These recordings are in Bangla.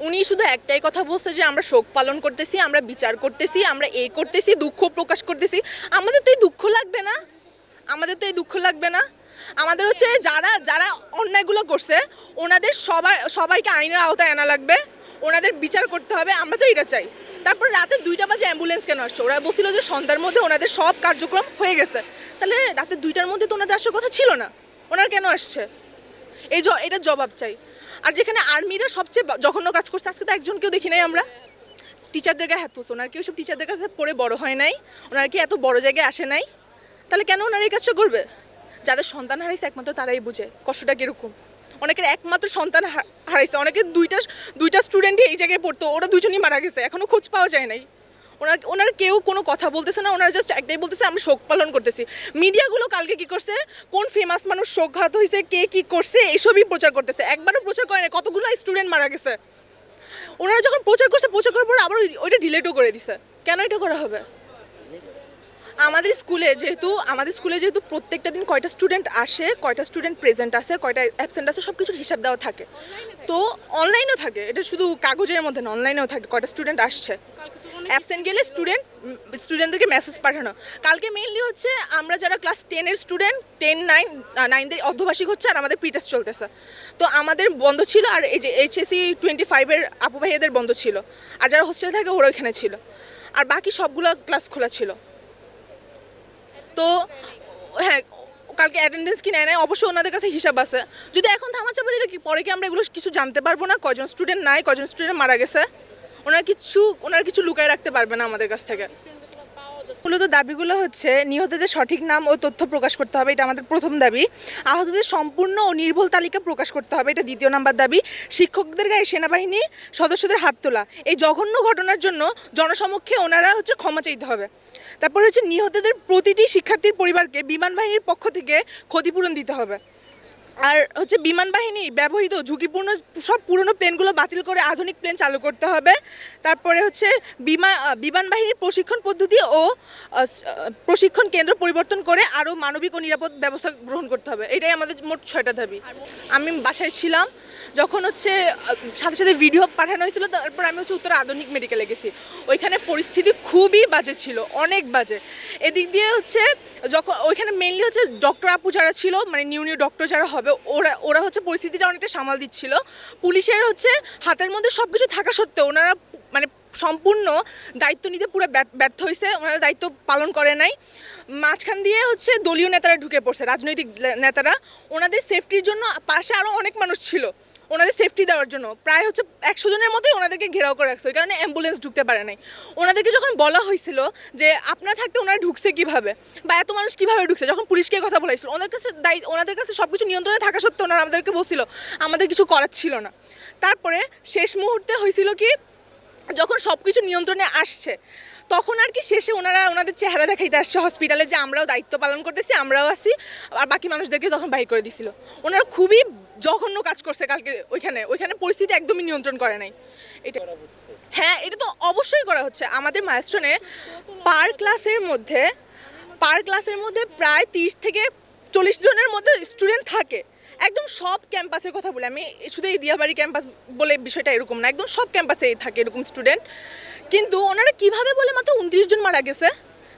উনি শুধু একটাই কথা বলছে যে, আমরা শোক পালন করতেছি, আমরা বিচার করতেছি, আমরা এই করতেছি, দুঃখ প্রকাশ করতেছি। আমাদের তো এই দুঃখ লাগবে না। আমাদের তো এই দুঃখ লাগবে না। আমাদের হচ্ছে যারা যারা অন্যায়গুলো করছে, ওনাদের সবার, সবাইকে আইনের আওতায় আনা লাগবে। ওনাদের বিচার করতে হবে, আমরা তো এটা চাই। তারপর রাতে দুইটা বাজে অ্যাম্বুলেন্স কেন আসছে? ওরা বলছিল যে, সন্ধ্যার মধ্যে ওনাদের সব কার্যক্রম হয়ে গেছে। তাহলে রাতে দুইটার মধ্যে তো ওনাদের আসার কথা ছিল না। ওনার কেন আসছে? এই এটা জবাব চাই। আর যেখানে আর্মিরা সবচেয়ে জঘন্য কাজ করছে, আজকে তো একজনকেও দেখি নাই আমরা। টিচারদের গায়ে হাত তুলছে, ওনার কি ওইসব টিচারদের কাছে পড়ে বড় হয় নাই, ওনার কি এত বড় জায়গায় আসে নাই? তাহলে কেন ওনারা এই কাজটা করবে? যাদের সন্তান হারাইছে একমাত্র তারাই বুঝে, কষ্টটা কীরকম? অনেকের একমাত্র সন্তান হারাইছে অনেকের দুইটা দুইটা স্টুডেন্টই এই জায়গায় পড়তো, ওরা দুজনই মারা গেছে এখনও খোঁজ পাওয়া যায় নাই। ওনার ওনার কেউ কোনো কথা বলতেছে না, ওনারা জাস্ট একটাই বলতেছে, আমরা শোক পালন করতেছি। মিডিয়াগুলো কালকে কি করছে? কোন ফেমাস মানুষ শোকঘাত হয়েছে, কে কি করছে, এসবই প্রচার করতেছে। একবারও প্রচার করে না কতগুলো স্টুডেন্ট মারা গেছে। ওনারা যখন প্রচার করছে, প্রচার করার পর আবার ওই- ওইটা ডিলেটও করে দিছে। কেন এটা করা হবে? আমাদের স্কুলে যেহেতু আমাদের স্কুলে যেহেতু প্রত্যেকটা দিন কয়টা স্টুডেন্ট আসে, কয়টা স্টুডেন্ট প্রেজেন্ট আছে, কয়টা অ্যাবসেন্ট আছে সব কিছুর হিসাব দেওয়া থাকে। তো অনলাইনেও থাকে। এটা শুধু কাগজের মধ্যে না অনলাইনেও থাকে, কয়টা স্টুডেন্ট আসছে। অ্যাবসেন্ট গেলে স্টুডেন্ট স্টুডেন্টদেরকে মেসেজ পাঠানো। কালকে মেইনলি হচ্ছে আমরা যারা ক্লাস টেনের স্টুডেন্ট টেন নাইন নাইনদের অর্ধবার্ষিক হচ্ছে আর আমাদের প্রিটেস্ট চলতেছে। তো আমাদের বন্ধ ছিল আর এই যে এইচএসি টোয়েন্টি ফাইভের আপু ভাইয়াদের বন্ধ ছিল। আর যারা হোস্টেলে থাকে ওরা ওইখানে ছিল। আর বাকি সবগুলো ক্লাস খোলা ছিল। তো হ্যাঁ কালকে অ্যাটেন্ডেন্স কি নেয় নেয় অবশ্যই ওনাদের কাছে হিসাব আছে। যদি এখন থামাচাপা দিলে কি পরে কি আমরা এগুলো কিছু জানতে পারব না? কজন স্টুডেন্ট নাই কজন স্টুডেন্ট মারা গেছে? ওনারা কিছু, ওনার কিছু লুকায় রাখতে পারবে না আমাদের কাছ থেকে। মূলত দাবিগুলো হচ্ছে, নিহতদের সঠিক নাম ও তথ্য প্রকাশ করতে হবে, এটা আমাদের প্রথম দাবি। আহতদের সম্পূর্ণ ও নির্ভুল তালিকা প্রকাশ করতে হবে, এটা দ্বিতীয় নাম্বার দাবি। শিক্ষকদের গায়ে সেনাবাহিনী সদস্যদের হাত তোলা, এই জঘন্য ঘটনার জন্য জনসমক্ষে ওনারা হচ্ছে ক্ষমা চাইতে হবে। তারপর হচ্ছে নিহতদের প্রতিটি শিক্ষার্থীর পরিবারকে বিমান বাহিনীর পক্ষ থেকে ক্ষতিপূরণ দিতে হবে। আর হচ্ছে বিমান বাহিনী ব্যবহৃত ঝুঁকিপূর্ণ সব পুরনো প্লেনগুলো বাতিল করে আধুনিক প্লেন চালু করতে হবে। তারপরে হচ্ছে বিমান বিমান বাহিনীর প্রশিক্ষণ পদ্ধতি ও প্রশিক্ষণ কেন্দ্র পরিবর্তন করে আরও মানবিক ও নিরাপদ ব্যবস্থা গ্রহণ করতে হবে। এটাই আমাদের মোট ছয়টা দাবি। আমি বাসায় ছিলাম, যখন হচ্ছে সাথে সাথে ভিডিও পাঠানো হয়েছিল, তারপর আমি হচ্ছে উত্তর আধুনিক মেডিকেলে গেছি। ওইখানে পরিস্থিতি খুবই বাজে ছিল, অনেক বাজে। এদিক দিয়ে হচ্ছে, যখন, ওইখানে মেনলি হচ্ছে ডক্টর আপু যারা ছিল মানে নিউ নিউ ডক্টর যারা হবে ওরা ওরা হচ্ছে পরিস্থিতিটা অনেকটা সামাল দিচ্ছিল। পুলিশের হচ্ছে হাতের মধ্যে সব কিছু থাকা সত্ত্বেও ওনারা মানে সম্পূর্ণ দায়িত্ব নিতে পুরো ব্যর্থ- হয়েছে ওনারা দায়িত্ব পালন করে নাই। মাঝখান দিয়ে হচ্ছে দলীয় নেতারা ঢুকে পড়ছে, রাজনৈতিক নেতারা। ওনাদের সেফটির জন্য পাশে আরও অনেক মানুষ ছিল। ওনাদের সেফটি দেওয়ার জন্য। প্রায় হচ্ছে একশো জনের মতোই ওনাদেরকে ঘেরাও করে রাখছে, ওই কারণে অ্যাম্বুলেন্স ঢুকতে পারে নাই। ওনাদেরকে যখন বলা হয়েছিল যে আপনারা থাকতে ওনারা ঢুকছে কীভাবে বা এত মানুষ কীভাবে ঢুকছে, যখন পুলিশকে কথা বলা হয়েছিল, ওনাদের কাছে দায়ী ওনাদের কাছে সব কিছু নিয়ন্ত্রণে থাকা সত্ত্বেও ওনারা আমাদেরকে বলছিল, আমাদের কিছু করার ছিল না। তারপরে শেষ মুহূর্তে হয়েছিল কি, যখন সব কিছু নিয়ন্ত্রণে আসছে, তখন আর কি শেষে ওনারা ওনাদের চেহারা দেখাইতে আসছে হসপিটালে যে আমরাও দায়িত্ব পালন করতেছি, আমরাও আছি, আর বাকি মানুষদেরকে তখন বাইর করে দিছিল। ওনারা খুবই জঘন্য কাজ করছে কালকে ওইখানে। ওইখানে পরিস্থিতি একদমই নিয়ন্ত্রণ করে নাই। এটা হ্যাঁ এটা তো অবশ্যই করা হচ্ছে। আমাদের মাইস্টনে পার ক্লাসের মধ্যে পার ক্লাসের মধ্যে প্রায় তিরিশ থেকে চল্লিশ জনের মধ্যে স্টুডেন্ট থাকে। একদম সব ক্যাম্পাসের কথা বলে আমি। শুধু এই দিয়াবাড়ি ক্যাম্পাস বলে বিষয়টা এরকম না। একদম সব ক্যাম্পাসেই থাকে এরকম স্টুডেন্ট কিন্তু ওনারা কীভাবে বলে মাত্র উনত্রিশ জন মারা গেছে?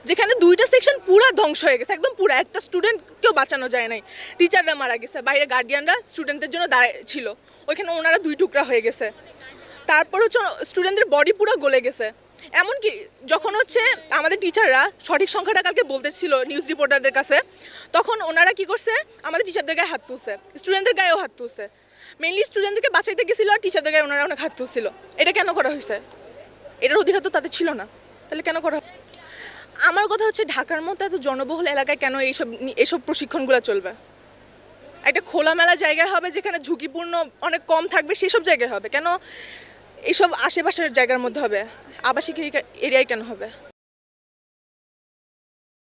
যেখানে দুইটা সেকশন পুরা ধ্বংস হয়ে গেছে, একদম পুরো। একটা স্টুডেন্টকেও বাঁচানো যায় নাই। টিচাররা মারা গেছে, বাইরে গার্ডিয়ানরা স্টুডেন্টদের জন্য দাঁড়ায় ছিল। ওইখানে ওনারা দুই টুকরা হয়ে গেছে। তারপর হচ্ছে স্টুডেন্টদের বডি পুরো গলে গেছে। এমনকি যখন হচ্ছে আমাদের টিচাররা সঠিক সংখ্যাটা কালকে বলতেছিল নিউজ রিপোর্টারদের কাছে, তখন ওনারা কি করছে? আমাদের টিচারদের গায়ে হাত তুলছে। স্টুডেন্টদের গায়েও হাত তুলছে। মেনলি স্টুডেন্টদেরকে বাঁচাইতে গেছিল আর টিচারদের গায়ে ওনারা অনেক হাত তুলছিল। এটা কেন করা হয়েছে? এটার অধিকার তো তাদের ছিল না। তাহলে কেন করা আমার কথা হচ্ছে ঢাকার মতো এত জনবহুল এলাকায় কেন এইসব এসব প্রশিক্ষণগুলো চলবে? একটা খোলামেলা জায়গায় হবে যেখানে ঝুঁকিপূর্ণ অনেক কম থাকবে, সেসব জায়গায় হবে। কেন এইসব আশেপাশের জায়গার মধ্যে হবে? আবাসিক এরিয়ায় কেন হবে?